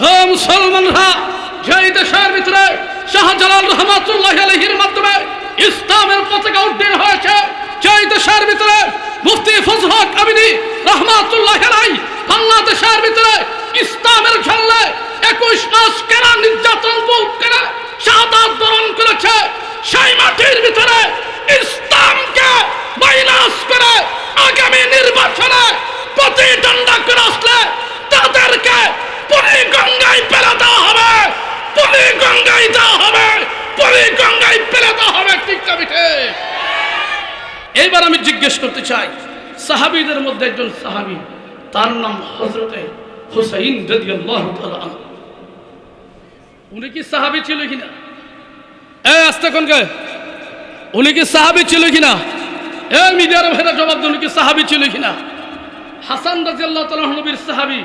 মুসলমানরা, যেই দেশের ভিতরে শাহজালাল রহমাতুল্লাহ আলহির মাধ্যমে ইসলামের পতাকা উড্ডীন হয়েছে, যেই দেশের ভিতরে মুফতি ফজলক আমিনী রহমাতুল্লাহ আলাই বাংলাদেশের ভিতরে ইসলামের ঝাল্লে একুশ মাস কেনা নির্যাতন ভোগ করে, শাহাদাত বরণ করেছে, সেই মাটির ভিতরে ইসলামকে মাইনাস করে আগামী নির্বাচনে প্রতিদ্বন্দ্বা করে আসলে তাদেরকে পুরী গঙ্গায় ফেলে হবে। পুরী গঙ্গায় দেওয়া হবে। পুরী গঙ্গায় ফেলে হবে ঠিক না এইবার আমি জিজ্ঞেস করতে চাই, সাহাবিদের মধ্যে একজন সাহাবি, তার নাম হজরতে হুসাইন রাদিয়াল্লাহু তাআলা উনি কি সাহাবি ছিল কিনা? এ, আস্তে কোন উনি কি সাহাবী ছিল কিনা? এ, মিডিয়ার ভাইরা জবাব উনি কি সাহাবী ছিল কিনা? হাসান রাজিয়াল্লাহ তালাহ নবীর সাহাবি।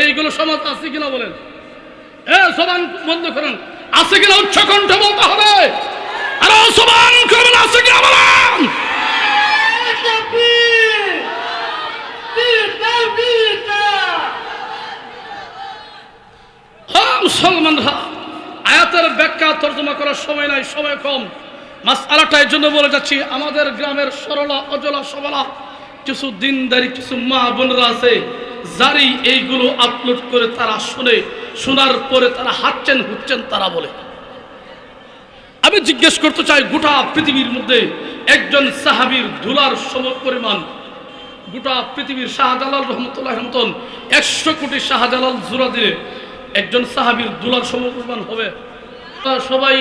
এইগুলো সমাজ আছে কিনা বলেন? এ সবান বন্ধ করেন। আছে কিনা উচ্চ কণ্ঠ বলতে হবে? আরে সবান করবেন আছে কিনা বলেন? হ্যাঁ মুসলমানরা, আয়াতের ব্যাখ্যা তর্জমা করার সময় নাই, সময় কম। মাস আলাটা এই জন্য বলে যাচ্ছি, আমাদের গ্রামের সরলা, অজলা, সবলা, কিছু দিনদারি, কিছু মা বোনরা আছে জারি এইগুলো আপলোড করে তারা শুনে, শোনার পরে তারা হাঁটছেন হুচ্ছেন তারা বলে। আমি জিজ্ঞেস করতে চাই, গোটা পৃথিবীর মধ্যে একজন সাহাবীর ধুলার সম পরিমাণ গোটা পৃথিবীর শাহজালাল রহমতুল্লাহ মতন একশো কোটি শাহজালাল জোড়া দিয়ে একজন সাহাবীর দুলার সমপরিমাণ হবে। তা সবাই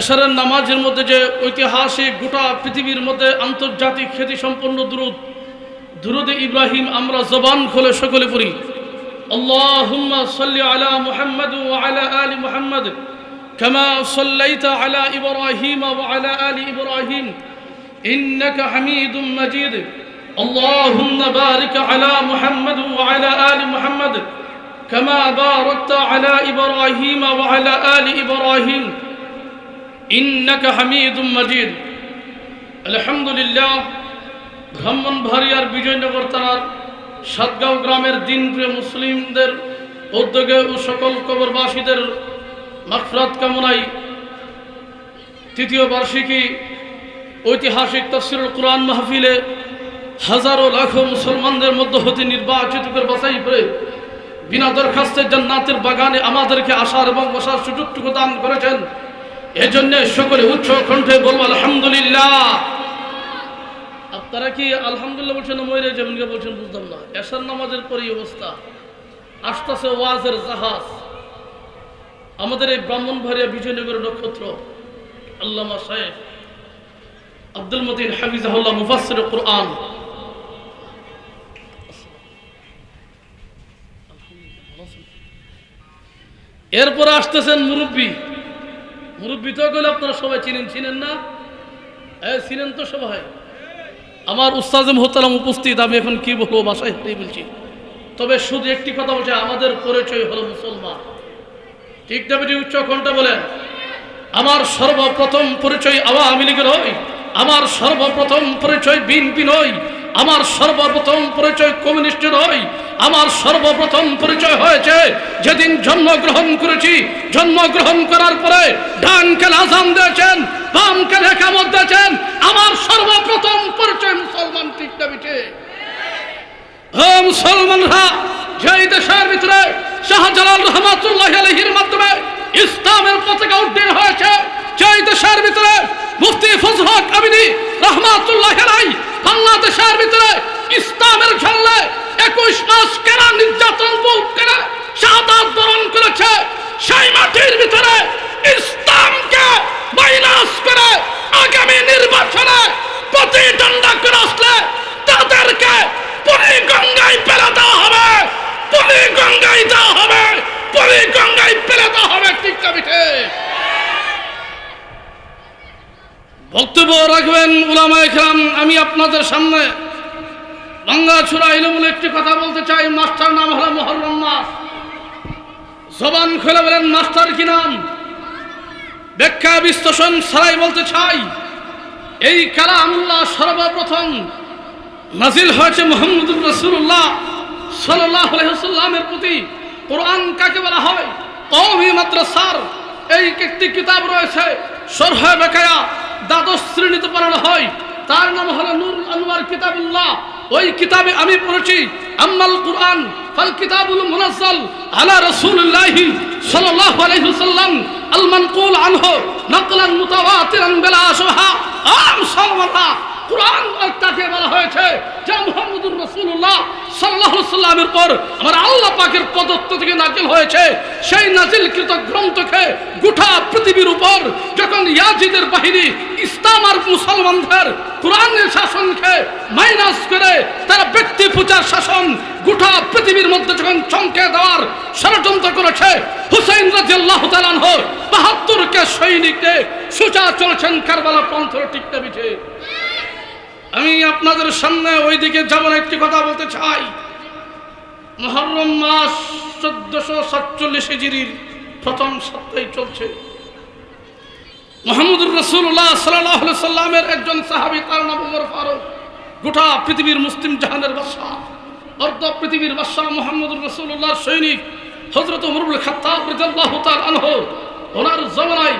এশারের নামাজের মধ্যে যে ঐতিহাসিক গোটা পৃথিবীর মধ্যে আন্তর্জাতিক খ্যাতি সম্পন্ন দুরুদ দুরুদে ইব্রাহিম আমরা জবান খোলে সকলে পড়ি اللهم صل على محمد وعلى آل محمد كما صليت على إبراهيم وعلى آل إبراهيم إنك حميد مجيد اللهم بارك على محمد وعلى آل محمد كما باركت على إبراهيم وعلى آل إبراهيم إنك حميد مجيد الحمد لله ব্রাহ্মণ ভারিয়ার বিজয়নগর থানার সাতগাঁও গ্রামের দিনপ্রিয় মুসলিমদের উদ্যোগে ও সকল কবরবাসীদের মাফরাত কামনায় তৃতীয় বার্ষিকী ঐতিহাসিক তফসিরুল কোরআন মাহফিলে হাজারো লাখো মুসলমানদের মধ্য হতে নির্বাচিত করে বাছাই করে বিনা দরখাস্তের জান্নাতের বাগানে আমাদেরকে আসার এবং বসার সুযোগটুকু দান করেছেন। এজন্য সকলে উচ্চ কণ্ঠে বলব, আলহামদুলিল্লাহ। আপনারা কি আলহামদুলিল্লাহ বলছেন ময়রে যেমনকে বলছেন, বুঝলাম না। এসার নামাজের পরে অবস্থা। আসতেছে ওয়াজের জাহাজ। আমাদের এই ব্রাহ্মণ ব্রাহ্মণবাড়িয়া বিজয়নগর নক্ষত্র, আল্লামা সাহেব আব্দুল মতিন হাফিজাহুল্লাহ মুফাসসির কোরআন। এরপরে আসতেছেন মুরব্বী। মুরব্বী তো গেলে আপনারা সবাই চিনেন চিনেন না? চিনেন তো সবাই। আমার উস্তাজ মোহতারাম উপস্থিত, আমি এখন কি বলব, বাসায় হেঁটেই বলছি। তবে শুধু একটি কথা বলছে, আমাদের পরিচয় হলো মুসলমান। ঠিক না বেটি, উচ্চ বলেন, আমার সর্বপ্রথম পরিচয় আওয়ামী লীগের হয়, আমার সর্বপ্রথম পরিচয় বিনপি নয় আমার সর্বপ্রথম পরিচয় কমিউনিস্ট নয় আমার সর্বপ্রথম পরিচয় হয়েছে, যেদিন জন্মগ্রহণ করেছি। জন্মগ্রহণ করার পরে ডান কাল আজান দিয়েছেন বাম কাল একামত দিয়েছেন। আমার সর্বপ্রথম পরিচয় মুসলমান ঠিক না ও মুসলমানরা, যেই দেশের ভিতরে শাহজালাল রহমাতুল্লাহ আলহির মাধ্যমে ইসলামের পতাকা উড্ডীন হয়েছে, যেই দেশের ভিতরে মুফতি ফজলক আমিনী রহমাতুল্লাহ আলাই বাংলাদেশের ভিতরে ইসলামের ঝাল্লে একুশ মাস কেনা, নির্যাতন ভোগ করে শাহাদাত বরণ করেছে, সেই মাটির ভিতরে ইসলামকে মাইনাস করে আগামী নির্বাচনে প্রতিদ্বন্দ্বা করে আসলে তাদেরকে পুরী গঙ্গায় ফেলে দেওয়া হবে পুরী গঙ্গায় দেওয়া হবে। পুরী আমি আপনাদের সামনে বাংলা ছুরা বলে একটি কথা বলতে চাই। মাস্টার নাম হলো মহরম মাস। জবান খুলে বলেন, মাস্টার কি নাম? ব্যাখ্যা বিশ্লেষণ ছাড়াই বলতে চাই, এই কালামুল্লাহ সর্বপ্রথম নাজিল হয়েছে মোহাম্মদুর রসুল্লাহ সাল্লাহ সাল্লামের প্রতি। কোরআন কাকে বলা হয়? কওমি মাদ্রাসার এই একটি কিতাব রয়েছে সরহে বেকায়া। দ্বাদশ শ্রেণীতে পড়ানো হয়। তার নাম হলো নূর আনোয়ার কিতাবুল্লাহ। ওই কিতাবে আমি পড়েছি, আম্মাল কুরআন ফাল কিতাবুল মুনাজ্জাল আলা রাসূলুল্লাহ সাল্লাল্লাহু আলাইহি ওয়াসাল্লাম আল মানকুল আনহু নাকলান মুতাওয়াতিরান বিলা আশহা। আম সালমাতা কোরআন তাকে বলা হয়েছে যে মুহাম্মদুর রাসূলুল্লাহ সাল্লাল্লাহু আলাইহি সাল্লামের পর আমার আল্লাহ পাকের পদত্ব থেকে নাজিল হয়েছে। সেই নাজিলকৃত গ্রন্থকে গোটা পৃথিবীর উপর যখন ইয়াজিদের বাহিনী ইসলাম আর মুসলমানদের কোরআনের শাসনকে মাইনাস করে তারা ব্যক্তি পূজার শাসন গোটা পৃথিবীর মধ্যে যখন চমকে দেওয়ার ষড়যন্ত্র করেছে, হুসাইন রাজিয়াল্লাহু তাআলা বাহাত্তর কে সৈনিককে সোজা চলেছেন কারবালা পন্থর টিকতে বিছে আমি আপনাদের সামনে ওইদিকে যাব না একটি কথা বলতে চাই। মহরম মাস চোদ্দশো সাতচল্লিশ হিজিরির প্রথম সপ্তাহে চলছে। মোহাম্মদুর রসুল্লাহ সাল্লাহ সাল্লামের একজন সাহাবি, তার নাম উমর ফারুক। গোটা পৃথিবীর মুসলিম জাহানের বাদশাহ, অর্ধ পৃথিবীর বাদশাহ মোহাম্মদুর রসুল্লাহ সৈনিক হজরত উমরুল তাআলা আনহু। ওনার জমানায়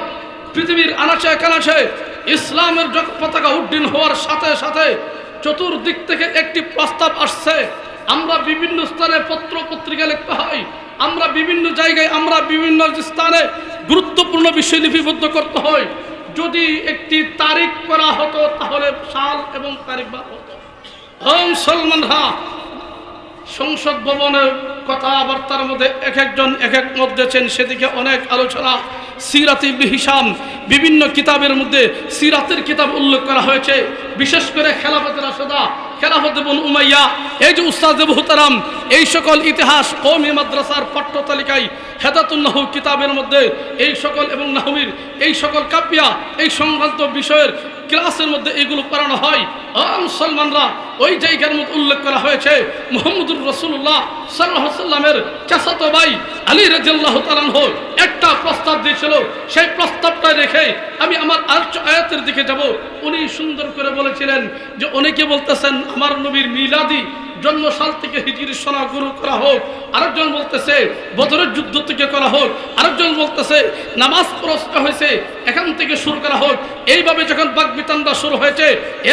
পৃথিবীর আনাচে কানাচে ইসলামের পতাকা উড্ডীন হওয়ার সাথে সাথে চতুর্দিক থেকে একটি প্রস্তাব আসছে। আমরা বিভিন্ন স্থানে পত্র পত্রিকা লিখতে হয়। আমরা বিভিন্ন জায়গায়, আমরা বিভিন্ন স্থানে গুরুত্বপূর্ণ বিষয় লিপিবদ্ধ করতে হয়। যদি একটি তারিখ করা হতো, তাহলে সাল এবং তারিখ বা হতো। সলমান সলমানরা সংসদ ভবনের কথাবার্তার মধ্যে এক একজন এক এক মত দিয়েছেন। সেদিকে অনেক আলোচনা। সিরাতি হিসাম বিভিন্ন কিতাবের মধ্যে সিরাতের কিতাব উল্লেখ করা হয়েছে। বিশেষ করে খেলাফতের আসদা খেলাফত ইবন উমাইয়া, এই যে উস্তাদ বহুতারাম এই সকল ইতিহাস কৌমি মাদ্রাসার পাঠ্য তালিকায় হেদাতুল নাহু কিতাবের মধ্যে এই সকল এবং নাহমির, এই সকল কাপিয়া এই সংক্রান্ত বিষয়ের ক্লাসের মধ্যে এগুলো পড়ানো হয়। মুসলমানরা ওই জায়গার মধ্যে উল্লেখ করা হয়েছে, মোহাম্মদুর রসুল্লাহ সাল্লাহ সাল্লামের চাচাতো ভাই আলী রাজিয়াল্লাহ তালাহ একটা দিয়েছিল, সেই প্রস্তাবটা রেখে আমি আমার আর্চ আয়াতের দিকে যাব। উনি সুন্দর করে বলেছিলেন যে অনেকে বলতেছেন, আমার নবীর মিলাদি জন্মসাল থেকে হিজির সোনা গুরু করা হোক। আরেকজন বলতেছে, বদরের যুদ্ধ থেকে করা হোক। আরেকজন বলতেছে, নামাজ প্রস্ত হয়েছে, এখান থেকে শুরু করা হোক। এইভাবে যখন বাগবিতান্ডা শুরু হয়েছে,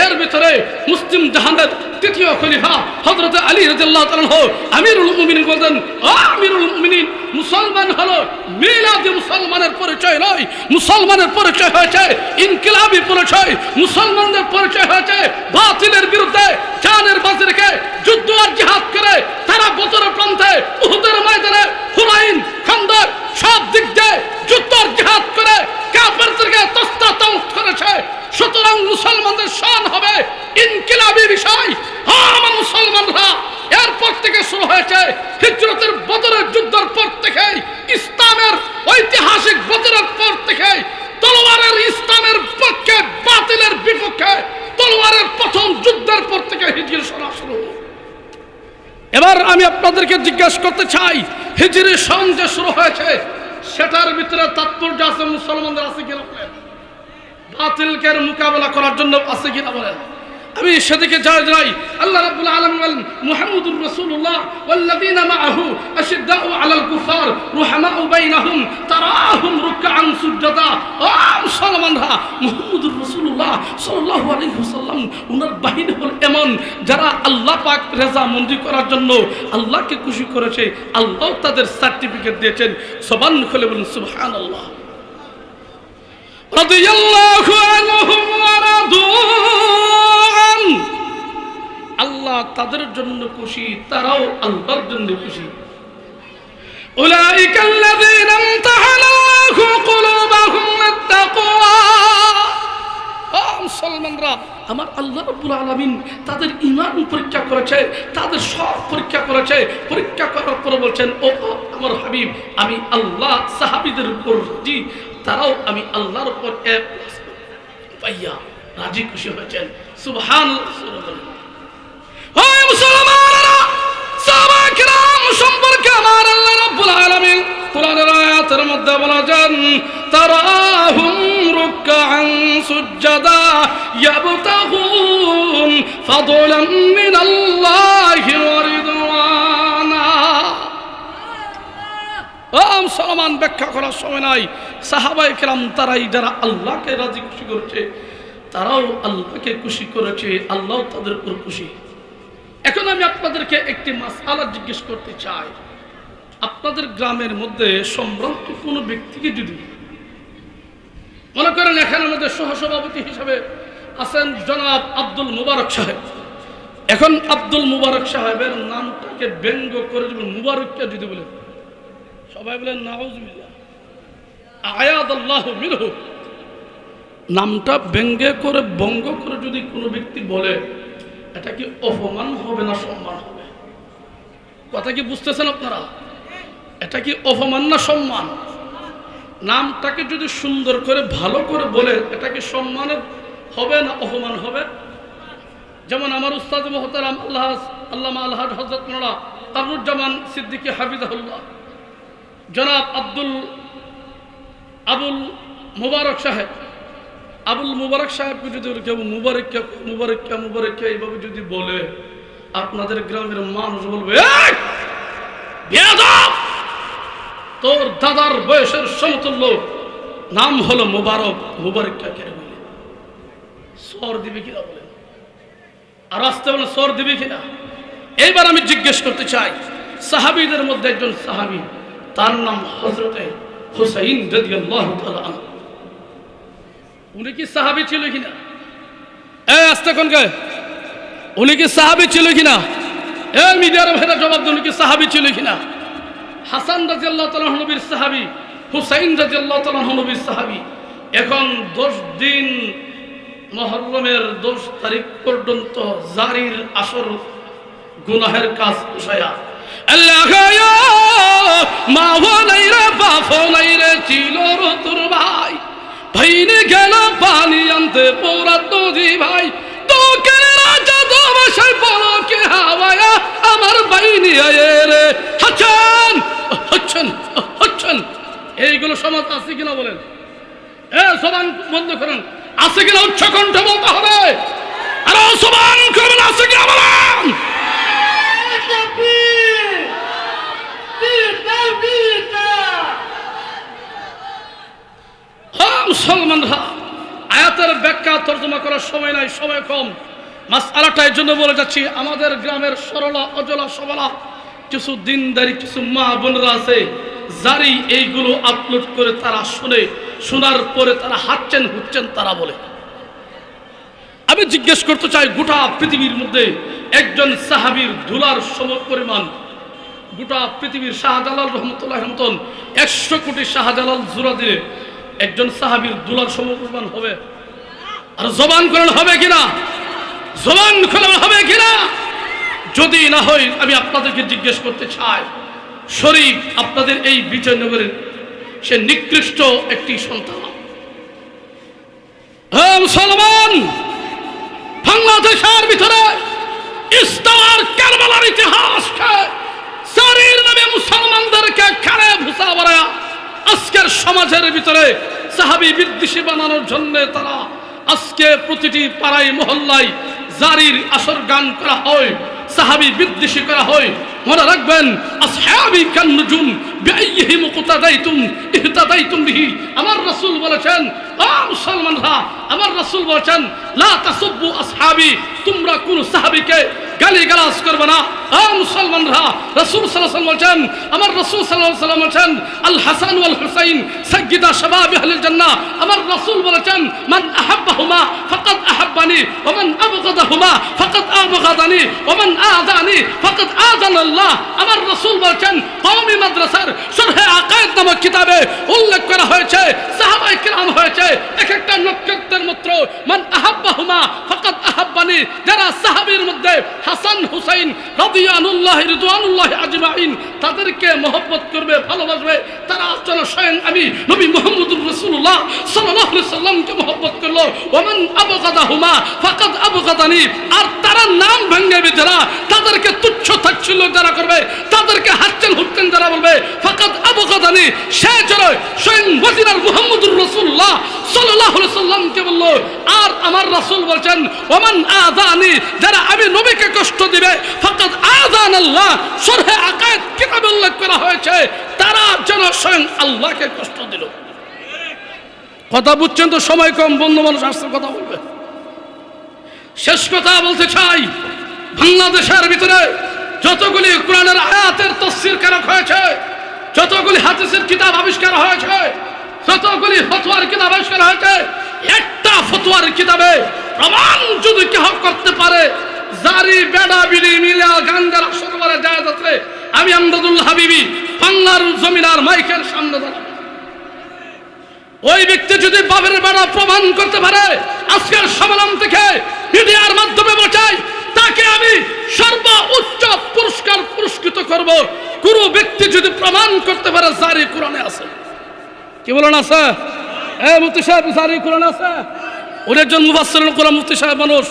এর ভিতরে মুসলিম জাহানের তৃতীয় খলিফা হজরত আলী রাজ্লাহ আমিরুল মুমিনিন বলতেন আমিরুল মুমিনিন, মুসলমান হলো মিলাদি মুসলমানের পরিচয় নয়। মুসলমানের পরিচয় হয়েছে, ইনকিলাবি পরিচয়, মুসলমানদের পরিচয় হয়েছে বাতিলের বিরুদ্ধে জানের বাজি রেখে যুদ্ধ আর জিহাদ করে তারা বছরের প্রান্তে উহুদের ময়দানে হুনাইন খান্দক সব দিক দিয়ে যুদ্ধ আর জিহাদ করে কাফেরদেরকে তস্তা তাউত করেছে সুতরাং মুসলমানদের শান হবে ইনকিলাবি বিষয় হ্যাঁ আমার মুসলমানরা এরপর থেকে শুরু হয়েছে হিজরতের বদরের যুদ্ধের পর থেকে ইসলামের ঐতিহাসিক বদরের পর থেকে তলোয়ারের ইসলামের পক্ষে বাতিলের বিপক্ষে তলোয়ারের প্রথম যুদ্ধের পর থেকে হিজরি শোনা শুরু এবার আমি আপনাদেরকে জিজ্ঞাসা করতে চাই, হিজরি সন যে শুরু হয়েছে, সেটার ভিতরে তাৎপর্য আছে মুসলমানদের আছে কিনা বলেন? মোকাবেলা করার জন্য আছে কিনা বলেন? আমি সেদিকে যাই যাই আল্লাহ রাব্বুল আলামিন বলেন, মুহাম্মদুর রাসূলুল্লাহ ওয়াল্লাযীনা মাআহু আশিদ্দাউ আলাল কুফার রুহামাউ বাইনাহুম তারাহুম রুকআন সুজদা ও মুসলমানরা, মুহাম্মদুর রাসূলুল্লাহ সাল্লাল্লাহু আলাইহি ওয়াসাল্লাম, উনার বাহিনী হল এমন যারা আল্লাহ পাক রেজা মন্দি করার জন্য আল্লাহকে খুশি করেছে, আল্লাহ তাদের সার্টিফিকেট দিয়েছেন। সবান খুলে বলুন, সুবহানাল্লাহ। রাদিয়াল্লাহু আনহুম ওয়া রাদু। আন আল্লাহ তাদের জন্য খুশি তারাও আল্লাহর জন্য খুশি أولئك الذين امتحن الله قلوبهم للتقوى ও মুসলমানরা আমার আল্লাহ রব্বুল আলামিন তাদের ইমান পরীক্ষা করেছে তাদের সব পরীক্ষা করেছে পরীক্ষা করার পরে বলছেন ও ও, আমার হাবিব আমি আল্লাহ সাহাবীদের উপর জি তারাও আমি আল্লাহর উপর এক পাইয়া রাজি খুশি হয়েছেন। সুবহান সাহাবায়ে সম্পর্কে আমার আল্লাহ রাব্বুল আলামিন কোরআনের আয়াতের মধ্যে বলেছেন, তারাহুম রুকআন সুজ্জাদা ইয়াবতাগুন ফাদলাম মিনাল্লাহি ওয়া রিদওয়ানা। ও মুসলমান, ব্যাখ্যা করার সময় নাই। সাহাবাই কেরাম তারাই যারা আল্লাহকে রাজি খুশি করেছে তারাও আল্লাহকে খুশি করেছে, আল্লাহ তাদের উপর খুশি। এখন আমি আপনাদেরকে একটি মাসালা জিজ্ঞেস করতে চাই। আপনাদের গ্রামের মধ্যে সম্ভ্রান্ত কোনো ব্যক্তিকে যদি মনে করেন এখানে আমাদের সহসভাপতি হিসাবে আছেন জনাব আব্দুল মুবারক সাহেব। এখন আব্দুল মুবারক সাহেবের নামটাকে ব্যঙ্গ করে যদি মুবারককে যদি বলে সবাই বলেন, নাউজুবিল্লাহ আয়াদ আল্লাহ মিনহু। নামটা ব্যঙ্গে করে বঙ্গ করে যদি কোনো ব্যক্তি বলে, এটা কি অপমান হবে না সম্মান হবে? কথা কি বুঝতেছেন আপনারা? এটা কি অপমান না সম্মান? নামটাকে যদি সুন্দর করে, ভালো করে বলে, এটা কি সম্মানের হবে না অপমান হবে? যেমন আমার উস্তাদ মহতারাম আল্লাহ, আল্লামা আল্লাহ হজরত মোলা কামরুজ্জামান সিদ্দিকী হাফিজাহুল্লাহ। জনাব আব্দুল, আবুল মুবারক সাহেব আবুল মুবারক সাহেবকে যদি কেউ মুবারককে মুবারককে মুবারককে এইভাবে যদি বলে, আপনাদের গ্রামের মানুষ বলবে তোর দাদার বয়সের সমতুল্য নাম হলো মুবারক মুবারককে কে বলে? সর দিবে কিনা বলে? আর আসতে বলে সর দিবে কিনা? এইবার আমি জিজ্ঞেস করতে চাই, সাহাবীদের মধ্যে একজন সাহাবী, তার নাম হজরতে হুসাইন তাআলা আনহু। উনি কি সাহাবি ছিল কিনা? এ আস্তে কোন গে উনি কি সাহাবী ছিল কিনা? এ মিডিয়ার ভাইরা জবাব উনি কি সাহাবি ছিল কিনা? হাসান রাদিয়াল্লাহু তাআলা নবীর সাহাবী হুসাইন রাদিয়াল্লাহু তাআলা নবীর সাহাবি। এখন দশ দিন মহরমের দশ তারিখ পর্যন্ত জারির আসর গুনাহের কাজ উঠায়া আল্লাহ মা নাই রে বাপ নাই রে ছিল তোর ভাই। ভাইনে গেল পানি আনতে পোড়া নদী ভাই। তোকে রাজা দবাসায় কে হাওয়ায়া আমার বাইনি রে। হাচ্ছেন, হচ্ছেন হচ্ছেন। এইগুলো সমাজ আছে কিনা বলেন? এ, সবান বন্ধ করেন। আছে কিনা উচ্চ কণ্ঠে বলতে হবে? আরও সমান করবেন আছে কিনা বলেন হ্যাঁ মুসলমানরা আয়াতের ব্যাখ্যা তর্জমা করার সময় নাই, সময় কম। মাস আলাটা এই জন্য বলে যাচ্ছি, আমাদের গ্রামের সরলা, অজলা, সবলা, কিছু দিনদারি, কিছু মা বোনরা আছে জারি এইগুলো আপলোড করে তারা শুনে, শোনার পরে তারা হাঁটছেন হুচ্ছেন তারা বলে। আমি জিজ্ঞেস করতে চাই, গোটা পৃথিবীর মধ্যে একজন সাহাবীর ধুলার সম পরিমাণ গোটা পৃথিবীর শাহজালাল রহমতুল্লাহ মতন একশো কোটি শাহজালাল জোড়া দিলে একজন সাহাবীর দুলার সম পরিমাণ হবে। আর জবান করেন হবে কিনা? জবান খোলা হবে কিনা? যদি না হয়, আমি আপনাদেরকে জিজ্ঞেস করতে চাই। শরীফ, আপনাদের এই বিজয়নগরের সে নিকৃষ্ট একটি সন্তান। হ্যাঁ মুসলমান, বাংলাদেশের ভিতরে সমাজের ভিতরে সাহাবি বিদ্বেষী বানানোর জন্য তারা আজকে প্রতিটি পাড়ায়, মহল্লায় জারির আসর গান করা হয়, সাহাবি বিদ্বেষী করা হয়। মনে রাখবেন, আসহাবি কান নুজুম বিআইহি মুকতাদাইতুম ইহতাদাইতুম বিহি আমার রাসূল বলেছেন আ মুসলমানরা আমার রাসূল বলেছেন লা তাসুব্বু আসহাবি তোমরা কোন সাহাবীকে গালি গালাজ করবে না আ মুসলমানরা রাসূল সাল্লাল্লাহু আলাইহি বলেছেন আমার রাসূল সাল্লাল্লাহু আলাইহি সাল্লাম বলেছেন আল হাসান ওয়াল হুসাইন সাইয়্যিদা শাবাব আহলিল জান্নাহ আমার রাসূল বলেছেন মান আহাব্বাহুমা ফাকাদ আহাব্বানি ওয়া মান আবগাদাহুমা ফাকাদ আবগাদানি ওয়া মান আযানি ফাকাদ আযানা আল্লাহ আমার রাসূল বলেছেন কওমি মাদ্রাসার শরহে আকাইদ নামক কিতাবে উল্লেখ করা হয়েছে সাহাবায়ে কিরাম হয়েছে। এক একটা নক্ষত্রের মাত্র, মান আহাব্বাহুমা ফাকাদ আহাব্বানি যারা সাহাবীর মধ্যে হাসান হুসাইন রাদিয়ানুল্লাহ রিদওয়ানুল্লাহ আজমাইন তাদেরকে মহব্বত করবে, ভালোবাসবে। তারা যেন স্বয়ং আমি নবী মুহাম্মদুর সাল্লামকে করল? ওমান ফাকাদ আবগাদানি। আর তারা নাম ভেঙ্গে যারা তাদেরকে তুচ্ছ যারা করবে, তাদেরকে হাচ্ছেন হুচ্ছেন যারা বলবে, ফাকাদ আবগাদানি, সে যেন স্বয়ং মদিনার মুহাম্মদুর সাল্লামকে বলল, আর আমার রাসূল বলছেন, ওমান আযানি যারা আমি নবীকে কষ্ট দিবে, ফাকাদ আযান আল্লাহ আকায়েত কিতাবে উল্লেখ করা হয়েছে, তারা যেন স্বয়ং আল্লাহকে কষ্ট দিল। কথা বুঝছেন তো? সময় কম, বন্ধু মানুষ আসছে, কথা বলবে। শেষ কথা বলতে চাই, বাংলাদেশের ভিতরে যতগুলি কোরআনের আয়াতের তফসির কারক হয়েছে, যতগুলি হাদিসের কিতাব আবিষ্কার হয়েছে, যতগুলি ফতোয়ার কিতাব আবিষ্কার হয়েছে, একটা ফতোয়ার কিতাবে প্রমাণ যদি কেহ করতে পারে, জারি, বেড়া, বিড়ি, মিলা গাঞ্জার আসর করে যায় আমি আমদাদুল্লাহ হাবিবি, বাংলার জমিনার মাইকের সামনে দাঁড়াবো। ওই ব্যক্তি যদি বাবের বেড়া প্রমাণ করতে পারে, আজকের সম্মেলন থেকে মিডিয়ার মাধ্যমে বোঝাই তাকে আমি সর্বোচ্চ পুরস্কার পুরস্কৃত করব। কোন ব্যক্তি যদি প্রমাণ করতে পারে, জারি কোরআনে আছে। কি বলেন আছে? এ মুফতি সাহেব, জারি কোরআনে আছে? উনি একজন মুফাসসির কোরআন মুফতি সাহেব মানুষ।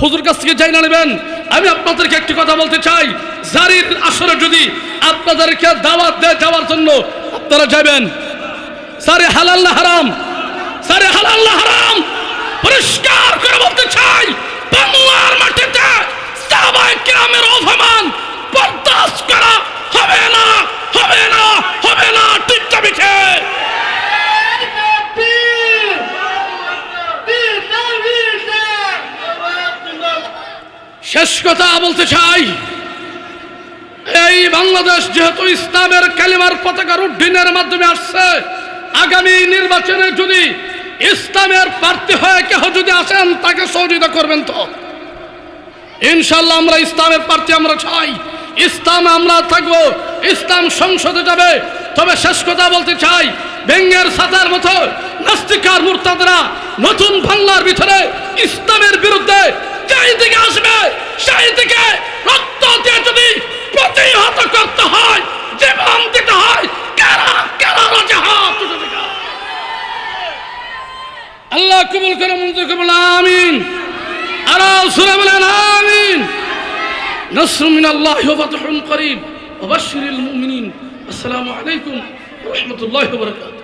হুজুর কাছ থেকে যাই না নেবেন। আমি আপনাদেরকে একটি কথা বলতে চাই। জারির আসরে যদি আপনাদেরকে দাওয়াত দেয় যাওয়ার জন্য, আপনারা যাবেন। সারে হালাল না হারাম? সারে হালাল না হারাম? পরিষ্কার করে বলতে চাই, বাংলার মাটিতে সাহাবায়ে কিরামের অপমান বরদাস্ত করা হবে না হবে না হবে না, ঠিক যাবে শেষ কথা বলতে চাই, এই বাংলাদেশ যেহেতু ইসলামের কালিমার পতাকার উড্ডীনের মাধ্যমে আসছে আগামী নির্বাচনে যদি ইসলামের প্রার্থী হয়ে কেহ যদি আসেন, তাকে সহযোগিতা করবেন তো? ইনশাল্লাহ আমরা ইসলামের প্রার্থী আমরা চাই। ইসলাম আমরা থাকব, ইসলাম সংসদে যাবে। তবে শেষ কথা বলতে চাই ব্যঙ্গের সাতার মতো নাস্তিকার মুরতাদরা নতুন বাংলার ভিতরে ইসলামের বিরুদ্ধে যেই দিকে আসবে, সেই দিকে রক্ত দিয়ে যদি প্রতিহত করতে হয় জীবন দিতে হয় কেরা কেরা রাজা হাত উঠে দিকে। আল্লাহ কবুল করে মঞ্জুর কবুল আমিন আর সুরে বলেন আমিন نصر من الله وفتح قريب وبشر المؤمنين السلام عليكم ورحمة الله وبركاته